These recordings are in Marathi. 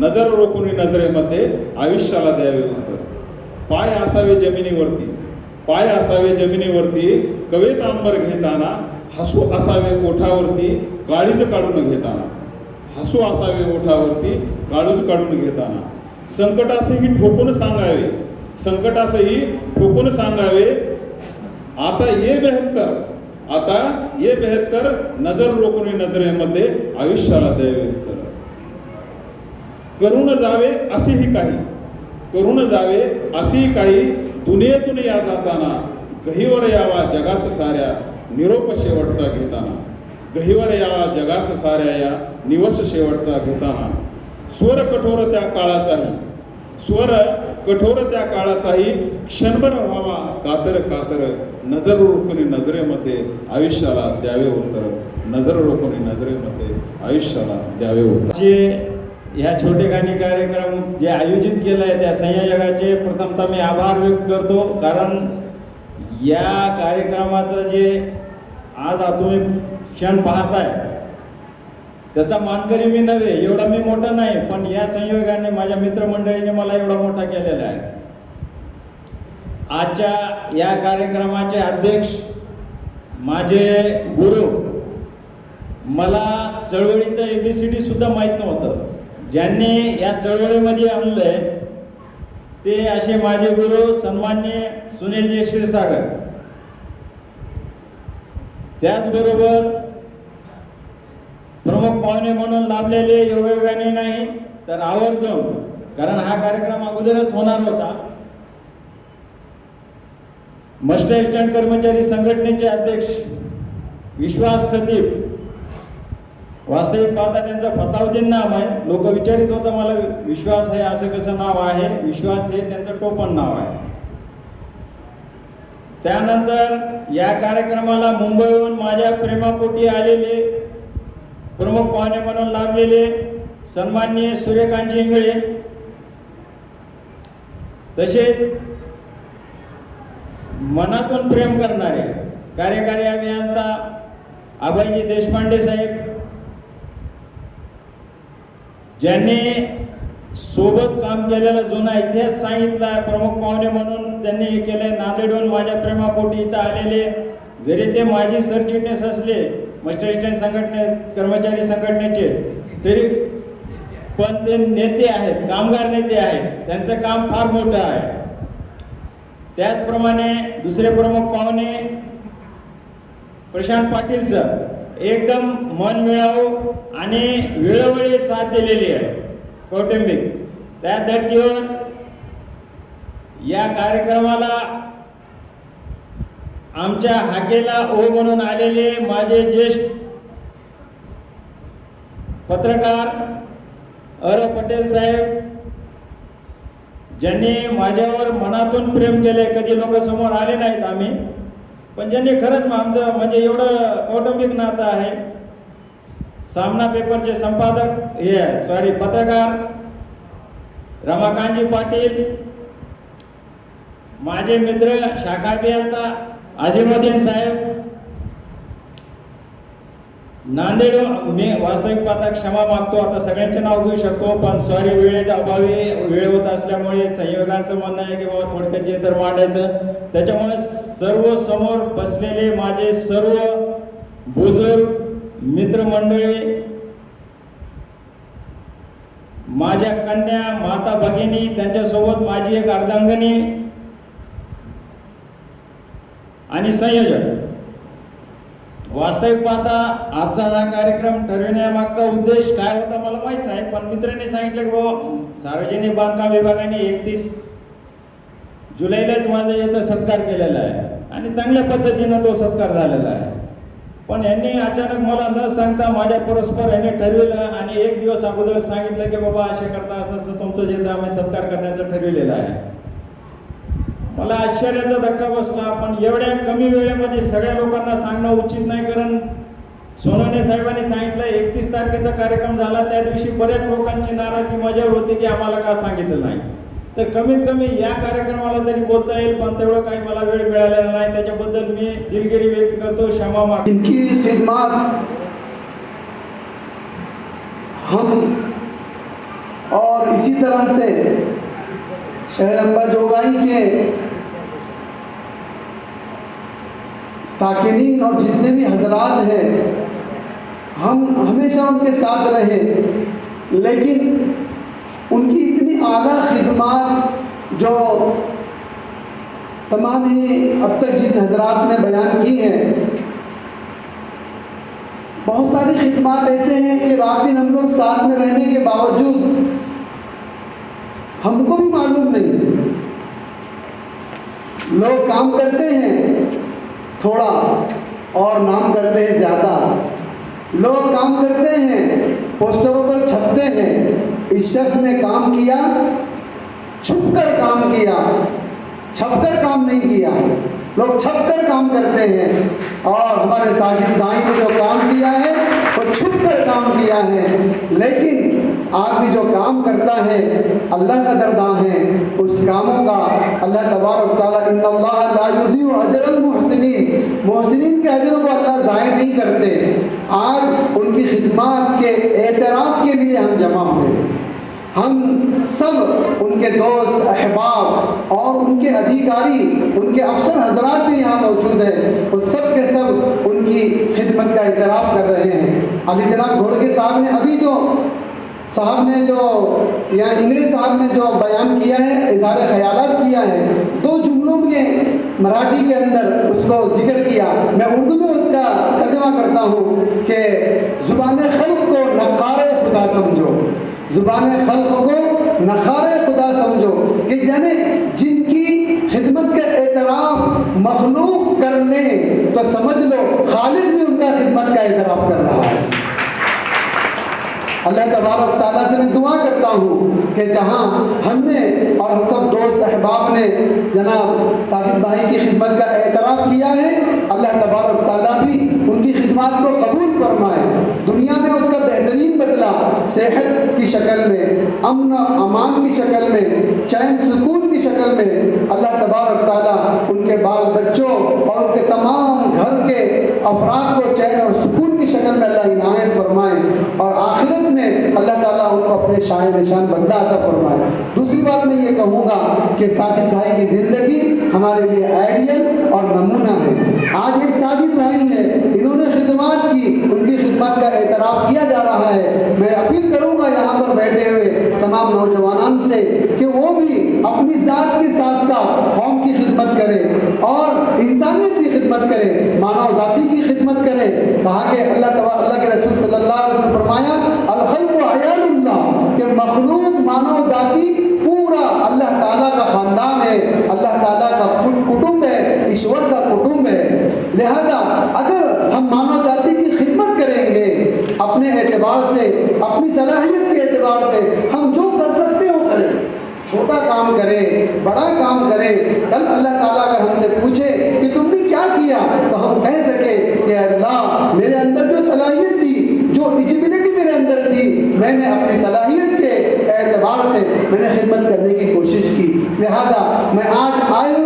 नजर रोखून नजरेमध्ये आयुष्याला द्यावे उत्तर पाय असावे जमिनीवरती. पाय असावे जमिनीवरती कवेत आंबर घेताना हसू असावे ओठावरती काळीज काढून घेताना. हसू असावे ओठावरती काळूज काढून घेताना. संकटासही ठोकून सांगावे. संकटासही ठोकून सांगावे. आता ये बेहत्तर. आता ये बेहत्तर. नजर रोखून नजरेमध्ये आयुष्याला द्यावे उत्तर. करून जावे असेही काही. करून जावे असेही काही दुनियेतून या जाताना गहीवर यावा जगास साऱ्या निरोप शेवटचा घेताना. गहीवर यावा जगास साऱ्या या निवस शेवटचा घेताना. स्वर कठोर त्या काळाचाही स्वर कठोर त्या काळाचाही क्षणभर व्हावा कातर कातर नजर रोखून नजरेमध्ये आयुष्याला द्यावे उत्तर. नजर रोखून नजरेमध्ये आयुष्याला द्यावे उत्तर. जे ह्या छोटेखानी कार्यक्रम जे आयोजित केलं आहे त्या संयोजकाचे प्रथमतः मी आभार व्यक्त करतो. कारण या कार्यक्रमाचं जे आज तुम्ही क्षण पाहताय त्याचा मानकरी मी नव्हे एवढा मी मोठा नाही पण या संयोगाने माझ्या मित्रमंडळीने मला एवढा मोठा केलेला आहे. आजच्या या कार्यक्रमाचे अध्यक्ष माझे गुरु मला चळवळीचं एबीसीडी सुद्धा माहीत नव्हतं. ज्यांनी या चळवळीमध्ये आणलंय ते असे माझे गुरु सन्मान्य सुनीलजी क्षीरसागर. त्याचबरोबर प्रमुख पाहुणे म्हणून लाभलेले योगायोगाने नाही तर आवर्जून कारण हा कार्यक्रम अगोदरच होणार होता. मस्टर कर्मचारी संघटनेचे अध्यक्ष विश्वास खतीब वास्तविक पाहता त्यांचं फतावदीन नाव आहे लोक विचारित होतं मला विश्वास आहे असं कसं नाव आहे? विश्वास हे त्यांचं टोपण नाव आहे. त्यानंतर या कार्यक्रमाला मुंबईहून माझ्या प्रेमापोटी आलेले प्रमुख पाहुणे म्हणून लाभलेले सन्माननीय सूर्यकांत इंगळे. तसेच मनातून प्रेम करणारे कार्यकारी अभियंता अभयजी देशपांडे साहेब ज्यांनी सोबत काम केलेला जुना इतिहास सांगितला प्रमुख पाहुणे म्हणून त्यांनी हे केले नांदेडहून माझ्या प्रेमापोटी इथं आलेले जरी ते माजी सरचिटणीस असले मस्टर स्टँड संघटने कर्मचारी संघटनेचे तरी पण ते नेते आहेत कामगार नेते आहेत. त्यांचं काम फार मोठं आहे. त्याचप्रमाणे दुसरे प्रमुख पाहुणे प्रशांत पाटील सर. एकदम मन मिळावं आणि वेळोवेळी साथ दिलेली आहे. कौटुंबिक. त्या धर्तीवर या कार्यक्रमाला आमच्या हाकेला ओ म्हणून आलेले माझे ज्येष्ठ पत्रकार अर पटेल साहेब ज्यांनी माझ्यावर मनातून प्रेम केले कधी लोक समोर आले नाहीत आम्ही. पण ज्यांनी खरंच आमचं म्हणजे एवढं कौटुंबिक नातं आहे सामना पेपरचे संपादक हे सॉरी पत्रकार रमाकांतजी पाटील माझे मित्र शाखा अभियंता अझिमुद्दीन साहेब नांदेड मी वास्तविक पाहता क्षमा मागतो आता सगळ्यांचे नाव घेऊ शकतो पण सॉरी वेळेच्या अभावी वेळ होत असल्यामुळे संयोगांचं म्हणणं आहे की बाबा थोडक्यात जे तर मांडायचं त्याच्यामुळे सर्व समोर बसलेले माझे सर्व बुजुर्ग मित्रमंडळी माझ्या कन्या माता भगिनी त्यांच्यासोबत माझी एक अर्धांगनी आणि संयोजक. वास्तविक पाहता आजचा हा कार्यक्रम ठरविण्यामागचा उद्देश काय होता मला माहीत नाही पण मित्रांनी सांगितलं की बाबा सार्वजनिक बांधकाम विभागाने एकतीस जुलैलाच माझा येतं सत्कार केलेला आहे. आणि चांगल्या पद्धतीनं तो सत्कार झालेला आहे. पण यांनी अचानक मला न सांगता माझ्या परस्पर यांनी ठरविलं आणि एक दिवस अगोदर सांगितलं की बाबा असे करता असं असं तुमचं जे आम्ही सत्कार करण्याचं ठरविलेलं आहे. मला आश्चर्याचा धक्का बसला पण एवढ्या कमी वेळेमध्ये सगळ्या लोकांना सांगणं उचित नाही कारण सोनवणे साहेबांनी सांगितलं एकतीस तारखेचा कार्यक्रम झाला त्या दिवशी बऱ्याच लोकांची नाराजगी माझ्यावर होती की आम्हाला का सांगितलं नाही. तर कमीत कमी या कार्यक्रमाला तरी बोलता येईल पण तेवढं काही मला वेळ मिळालेला नाही. त्याच्याबद्दल मी दिलगिरी व्यक्त करतो. क्षमा माग इनकी खिदमत हम और इसी तरह से शहर अम्बा जोगाई के साकिनीन और जितने भी हजरात हैं हम हमेशा उनके साथ रहे लेकिन उनकी इतनी आला खिदमत जो तमाम ही अब तक जिन हजरात ने बयान की हैं बहुत सारी खिदमत ऐसे हैं कि रात दिन हम लोग साथ में रहने के बावजूद हमको भी मालूम नहीं लोग काम करते हैं थोड़ा और नाम करते हैं ज़्यादा लोग काम करते हैं पोस्टरों पर छपते हैं इस शख्स ने काम किया छुपकर काम किया छपकर काम नहीं किया लोग छपकर काम करते हैं और हमारे साजिद भाई ने जो काम किया है वो छुपकर काम किया है लेकिन आदमी जो काम करता है अल्लाह का दरदा है उस कामों का अल्लाह तबारक ताला इन्नल्लाह ला युदियु अजरल मुहसिनीन मुहसिनीन के अजरों को अल्लाह ज़ाहिर नहीं करते आज उनकी खिदमत के एतराफ़ के लिए हम जमा हुए हम सब उनके दोस्त अहबाब और उनके अधिकारी उनके अफसर हजरात भी यहाँ मौजूद हैं वो सब के सब उनकी खिदमत का इतराफ़ कर रहे हैं अली जनाब घोड़के साहब ने अभी जो साहब ने जो या इंगड़ी साहब ने जो बयान किया है इजहार ख्याल किया है दो जुमलों में मराठी के अंदर उसको जिक्र किया मैं उर्दू में उसका तर्जमा करता हूँ कि ज़ुबान खल्क को नकार खुदा समझो ज़ुबान खल्क को नखार खुदा समझो कि यानी जिनकी खिदमत का एतराफ़ मखलूक कर ले तो समझ लो खालिद भी उनका खिदमत का एतराफ़ कर रहा है अल्लाह तबारक ताला से मैं दुआ करता हूँ कि जहाँ हमने और हम सब दोस्त अहबाब ने जनाब साजिद भाई की खिदमत का एतराफ़ किया है अल्लाह तबारक ताला भी उनकी खिदमत को कबूल फरमाए दुनिया में उसका बेहतरीन बदला सेहत की शक्ल में अमन अमान की शक्ल में चैन सुकून की शक्ल में अल्लाह तबारक ताला उनके बाल बच्चों और उनके तमाम घर के अफराद को चैन और सुकून की शक्ल में अल्लाह इनायत फरमाए और आखिरत में अल्लाह ताला उनको अपने शाय निशान बदला अता फरमाए दूसरी बात मैं ये कहूँगा कि साजिद भाई की ज़िंदगी हमारे लिए आइडियल और नमूना है आज एक साजिद भाई है इन्होंने खिदमत की उनकी खिदमत का एतराफ़ किया जा रहा है मैं अपील करूँगा यहाँ पर बैठे हुए तमाम नौजवान से कि वो भी अपनी ज़ात के साथ साथ कौम की खिदमत करें और इंसानियत की खिदमत करें मानव जाति की खिदमत करें कहा कि अल्लाह तबा अल्लाह के रसूल सल्लल्लाहु अलैहि वसल्लम फरमाया अलखल्क है ईश्वर का कुटुंब है लिहाजा अगर हम मानव जाति की खिदमत करेंगे अपने एतबार से अपनी सलाहियत के एतबार से हम जो कर सकते हो करें छोटा काम करे बड़ा काम करे कल अल्लाह ताला अगर हमसे पूछे कि तुमने क्या किया तो हम कह सके कि अल्लाह मेरे अंदर जो सलाहियत थी जो इजिबिलिटी मेरे अंदर थी मैंने अपनी सलाहियत के एतबार से मैंने खिदमत करने की कोशिश की लिहाजा मैं आज आए हुए तमाम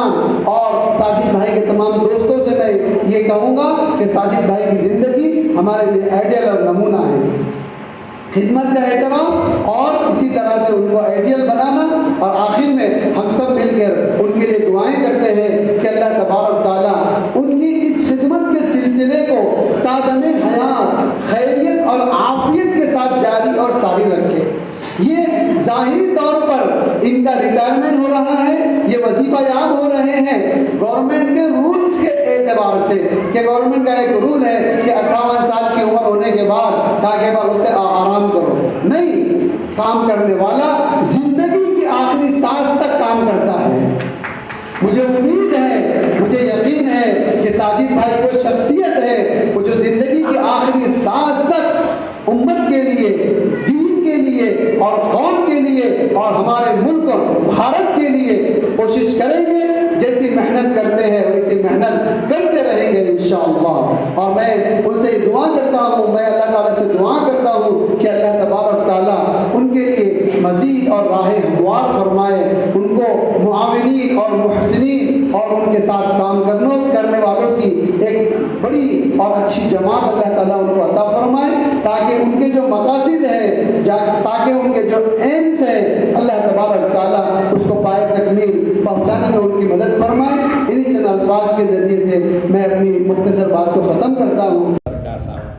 ही नौजवान और साजिद भाई के तमाम दोस्तों से मैं ये कहूँगा कि साजिद भाई की ज़िंदगी हमारे लिए आइडियल और नमूना है खिदमत का एहतराम और इसी तरह से उनको आइडियल बनाना और आखिर में हम सब मिलकर उनके लिए दुआएं करते हैं कि अल्लाह तबारक ताला उनकी इस खिदमत के सिलसिले को तादम हयात खैरियत और आफियत के साथ जारी और सारी रखे ये जाहिर तौर पर इनका रिटायरमेंट हो रहा है ये वजीफा याब हो रहे हैं गवर्नमेंट के रूल्स के एतबार से कि गवर्नमेंट का एक रूल है कि अट्ठावन साल की उम्र होने के बाद ताकि वक्त आराम करो नहीं काम करने वाला जिंदगी की आखिरी सांस तक काम करता है मुझे उम्मीद है मुझे यकीन है कि साजिद भाई वो शख्सियत है वो जो जिंदगी की आखिरी सांस तक उम्मत के लिए दीन के लिए और कौम के लिए और हमारे मुल्क भारत के लिए कोशिश करेंगे जैसी मेहनत करते हैं वैसी मेहनत करते रहेंगे इंशाअल्लाह और मैं उनसे दुआ करता हूँ मैं अल्लाह ताला से दुआ करता हूँ कि अल्लाह तबारक ताला उनके लिए मज़ीद और राह हमवार फरमाए उनको मुआविनी और मुहसिनीन और उनके साथ काम करने करने वालों की एक बड़ी और अच्छी जमात अल्लाह ताला उनको अता फरमाए ताकि उनके जो मकासद है जा- ताकि उनके जो एम्स पहुंचाने में उनकी मदद फरमाए इन्हीं चंद अल्फाज के ज़रिए से मैं अपनी मुख्तसर बात को ख़त्म करता हूँ सारखा असावा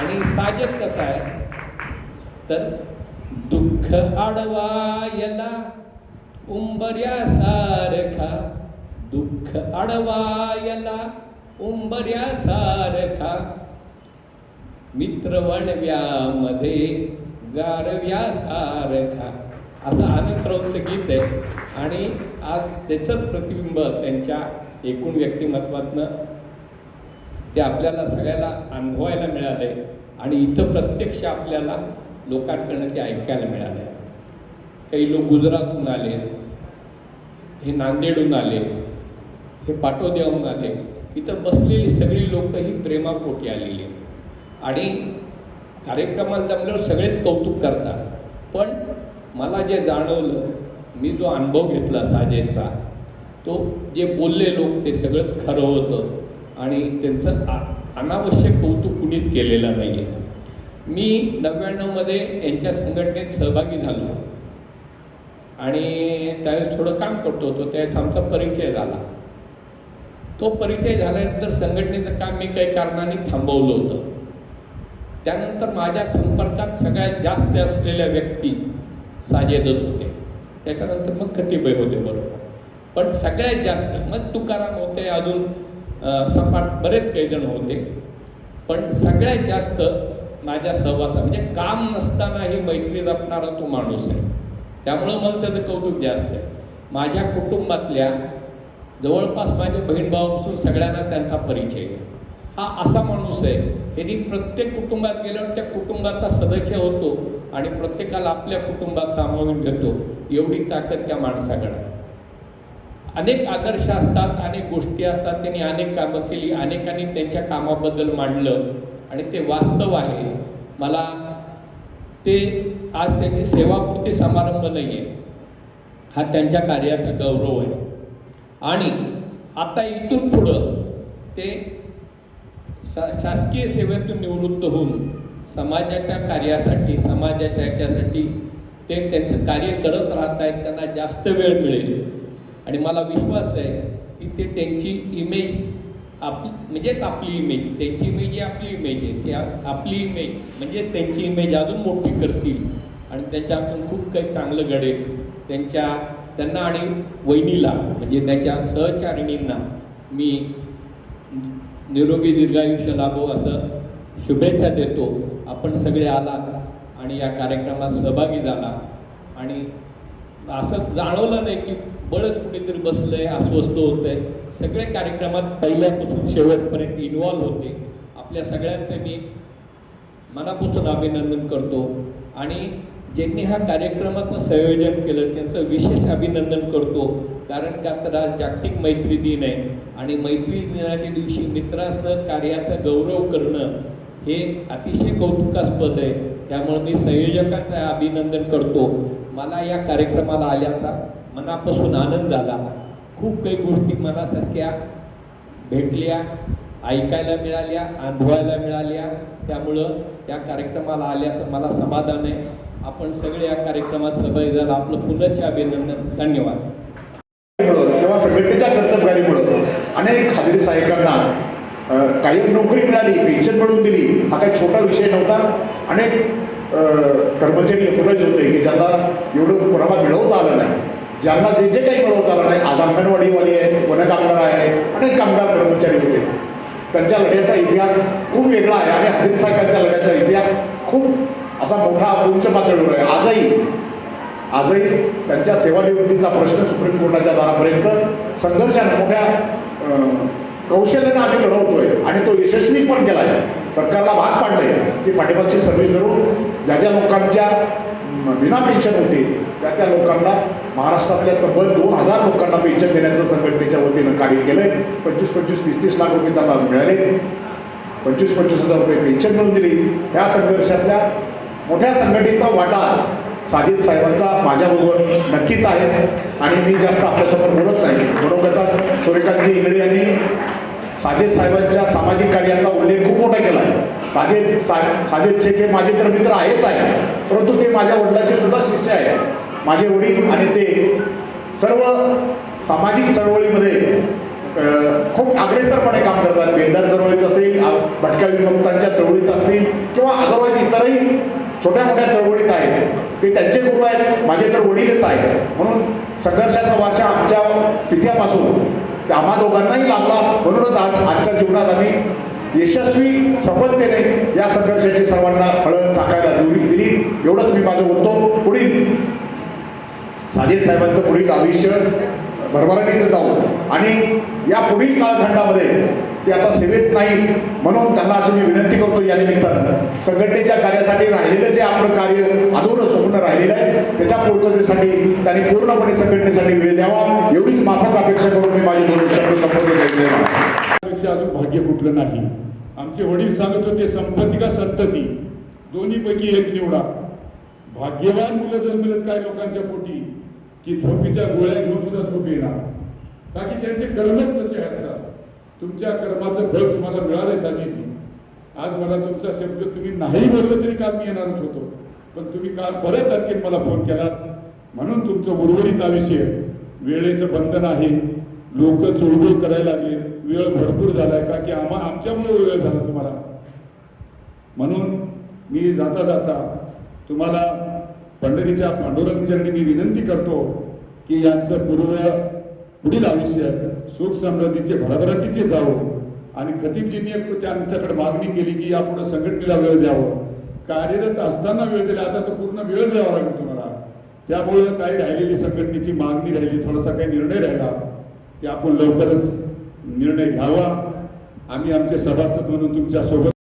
आणि साजत कसा आहे तर दुःख आडवायला उंबऱ्यासारखा दुःख आडवायला उंबऱ्यासारखा मित्रवणव्यामध्ये गारव्यासारखा असं आनंदरावचं गीत आहे. आणि आज त्याचंच प्रतिबिंब त्यांच्या एकूण व्यक्तिमत्वातनं ते आपल्याला सगळ्याला अनुभवायला मिळाले आणि इथं प्रत्यक्ष आपल्याला लोकांकडनं ते ऐकायला मिळाले काही लोक गुजरातहून आले हे नांदेडहून आले हे पाटोद्याहून आले इथं बसलेली सगळी लोक ही प्रेमापोटी आलेली आहेत. आणि कार्यक्रमाला जमल्यावर सगळेच कौतुक करतात. पण मला जे जाणवलं मी जो अनुभव घेतला साजेचा तो जे बोलले लोक ते सगळंच खरं होतं आणि त्यांचं आ- अनावश्यक कौतुक कुणीच केलेलं नाही आहे मी नव्याण्णवमध्ये यांच्या संघटनेत सहभागी झालो. आणि त्यावेळेस थोडं काम करतो होतो त्यावेळेस आमचा परिचय झाला. तो परिचय झाल्यानंतर संघटनेचं काम मी काही कारणाने थांबवलं होतं. त्यानंतर माझ्या संपर्कात सगळ्यात जास्त असलेल्या व्यक्ती साजेदच होते. त्याच्यानंतर मग कटिबय होते बरोबर. पण सगळ्यात जास्त मग तुकाराम होते अजून सपाट बरेच काही जण होते. पण सगळ्यात जास्त माझ्या सहवासा म्हणजे काम नसतानाही मैत्री जपणारा तो माणूस आहे. त्यामुळं मला त्याचं कौतुक जास्त आहे. माझ्या कुटुंबातल्या जवळपास माझे बहीण भावापासून सगळ्यांना त्यांचा परिचय आहे. हा असा माणूस आहे. यांनी प्रत्येक कुटुंबात गेल्यावर त्या कुटुंबाचा सदस्य होतो. आणि प्रत्येकाला आपल्या कुटुंबात सामावून घेतो एवढी ताकद त्या माणसाकडे अनेक आदर्श असतात अनेक गोष्टी असतात त्यांनी अनेक कामं केली अनेकांनी त्यांच्या कामाबद्दल मांडलं आणि ते वास्तव आहे. मला ते आज त्यांची सेवापुरती समारंभ नाही आहे हा त्यांच्या कार्याचा गौरव आहे. आणि आता इथून पुढं ते शा शासकीय सेवेतून निवृत्त होऊन समाजाच्या कार्यासाठी समाजाच्या ह्याच्यासाठी ते त्यांचं कार्य करत राहत आहेत त्यांना जास्त वेळ मिळेल. आणि मला विश्वास आहे की ते त्यांची इमेज आप म्हणजेच आपली इमेज त्यांची इमेज ही आपली इमेज आहे. ती आपली इमेज म्हणजे त्यांची इमेज अजून मोठी करतील. आणि त्याच्यातून खूप काही चांगलं घडेल. त्यांच्या त्यांना आणि वहिनीला म्हणजे त्यांच्या सहचारिणींना मी निरोगी दीर्घायुष्य लाभो असं शुभेच्छा देतो. आपण सगळे आलात आणि या कार्यक्रमात सहभागी झाला. आणि असं जाणवलं नाही की बळच कुठेतरी आहे अस्वस्थ होतंय. सगळे कार्यक्रमात पहिल्यापासून शेवटपर्यंत इन्व्हॉल्व होते. आपल्या सगळ्यांचं मी मनापासून अभिनंदन करतो. आणि ज्यांनी हा कार्यक्रमाचं संयोजन केलं त्यांचं विशेष अभिनंदन करतो. कारण का तर आज जागतिक मैत्री दिन आहे. आणि मैत्री दिनाच्या दिवशी मित्राचं कार्याचा गौरव करणं हे अतिशय कौतुकास्पद आहे. त्यामुळे मी संयोजकांचं अभिनंदन करतो. मला या कार्यक्रमाला आल्याचा मनापासून आनंद झाला. खूप काही गोष्टी मनासारख्या भेटल्या ऐकायला मिळाल्या अनुभवायला मिळाल्या. त्यामुळं या कार्यक्रमाला आल्या तर मला समाधान आहे. आपण सगळे या कार्यक्रमात सहभागी झाला. आपलं पुनश्च अभिनंदन. धन्यवाद. तेव्हा संघटनेच्या कर्तबगारीमुळं अनेक हाजरी सहाय्यकांना काही नोकरी मिळाली पेन्शन मिळून दिली हा काही छोटा विषय नव्हता. अनेक कर्मचारी एम्प्लॉईज होते की ज्यांना एवढं कोणाला मिळवता आलं नाही. ज्यांना जे जे काही मिळवता आलं नाही आज अंगणवाडीवाली आहेत वनकामगार आहे अनेक कामगार कर्मचारी होते. त्यांच्या लढ्याचा इतिहास खूप वेगळा आहे आणि हजीर साहेबांच्या लढ्याचा इतिहास खूप असा मोठा उच्च पातळीवर आहे. आजही आजही त्यांच्या सेवानिवृत्तीचा प्रश्न सुप्रीम कोर्टाच्या दारापर्यंत संघर्षाने मोठ्या कौशल्याने आम्ही लढवतोय आणि तो यशस्वी पण केला आहे सरकारला भाग पाडलंय. की पाठिंबाची सर्व्हिस धरून ज्या ज्या लोकांच्या बिना विना पेन्शन होते त्या त्या लोकांना महाराष्ट्रातल्या तब्बल दोन हजार लोकांना पेन्शन देण्याचं संघटनेच्या वतीनं कार्य केलंय. पंचवीस पंचवीस तीस तीस लाख रुपये त्यांना मिळाले. पंचवीस पंचवीस हजार रुपये पेन्शन मिळून दिली. ह्या संघर्षातल्या मोठ्या संघटनेचा वाटा साजिद साहेबांचा माझ्याबरोबर नक्कीच आहे. आणि मी जास्त आपल्यासमोर बोलत नाही. बरोबर सूर्यकांतजी इंगळे यांनी साजेद साहेबांच्या सामाजिक कार्याचा उल्लेख खूप मोठा केला साजेद सा साजिद शेख हे माझे तर मित्र आहेच आहे. परंतु ते माझ्या वडिलाचे सुद्धा शिष्य आहेत. माझे वडील आणि ते सर्व सामाजिक चळवळीमध्ये खूप अग्रेसरपणे काम करतात. बेंदार चळवळीत असतील भटक्या विमुक्तांच्या चळवळीत असतील किंवा अदरवाईज इतरही छोट्या मोठ्या चळवळीत आहेत. ते त्यांचे गुरु आहेत माझे तर वडीलच आहेत. म्हणून संघर्षाचा वारसा आमच्या पित्यापासून आम्हा दोघांनाही लागला. म्हणूनच आज आजच्या जीवनात आम्ही यशस्वी सफलतेने या संघर्षाची सर्वांना हळद चाकायला दिली दिली. एवढंच मी माझं बोलतो. पुढील साजिद साहेबांचं पुढील आयुष्य भरभराटीचं जाऊ आणि या पुढील कालखंडामध्ये ते आता सेवेत नाही म्हणून त्यांना अशी मी विनंती करतो या निमित्तानं. संघटनेच्या कार्यासाठी राहिलेलं जे आपलं कार्य अधूर स्वप्न राहिलेलं आहे त्याच्या पूर्ततेसाठी त्यांनी पूर्णपणे संघटनेसाठी वेळ द्यावा. एवढीच माफक अपेक्षा करून मी माझे दोन शब्द संपवतो अजून भाग्य कुठलं नाही. आमचे वडील सांगत होते संपत्ती का संतती? दोन्हीपैकी एक निवडा. भाग्यवान मुलं जन्मलेत काय लोकांच्या पोटी की झोपीच्या गोळ्या घेऊन सुद्धा झोप येणार. बाकी त्यांचे कर्मच तसे असतात तुमच्या कर्माचं फळ तुम्हाला मिळालंय साजेची आज मला तुमचा शब्द तुम्ही नाही बोललं तरी काल मी येणारच होतो. पण तुम्ही काल परत आणखीन मला फोन केला म्हणून तुमचं उर्वरित आयुष्य वेळेचं बंधन आहे. लोक चुळबुळ करायला लागले. वेळ भरपूर झालाय. का की आम्हा आमच्यामुळे वेळ झाला तुम्हाला. म्हणून मी जाता जाता तुम्हाला पंढरीच्या पांडुरंगचरणी मी विनंती करतो की यांचं पूर्व पुढील आयुष्य सुख समृद्धीचे भरभराटीचे जावं. आणि खतीबजींनी त्यांच्याकडे मागणी केली की यापुढे संघटनेला वेळ द्यावं. कार्यरत असताना वेळ दिला आता तर पूर्ण वेळ द्यावा लागेल तुम्हाला. त्यामुळं काही राहिलेली संघटनेची मागणी राहिली थोडासा काही निर्णय राहिला ते आपण लवकरच निर्णय घ्यावा. आम्ही आमचे सभासद म्हणून तुमच्यासोबत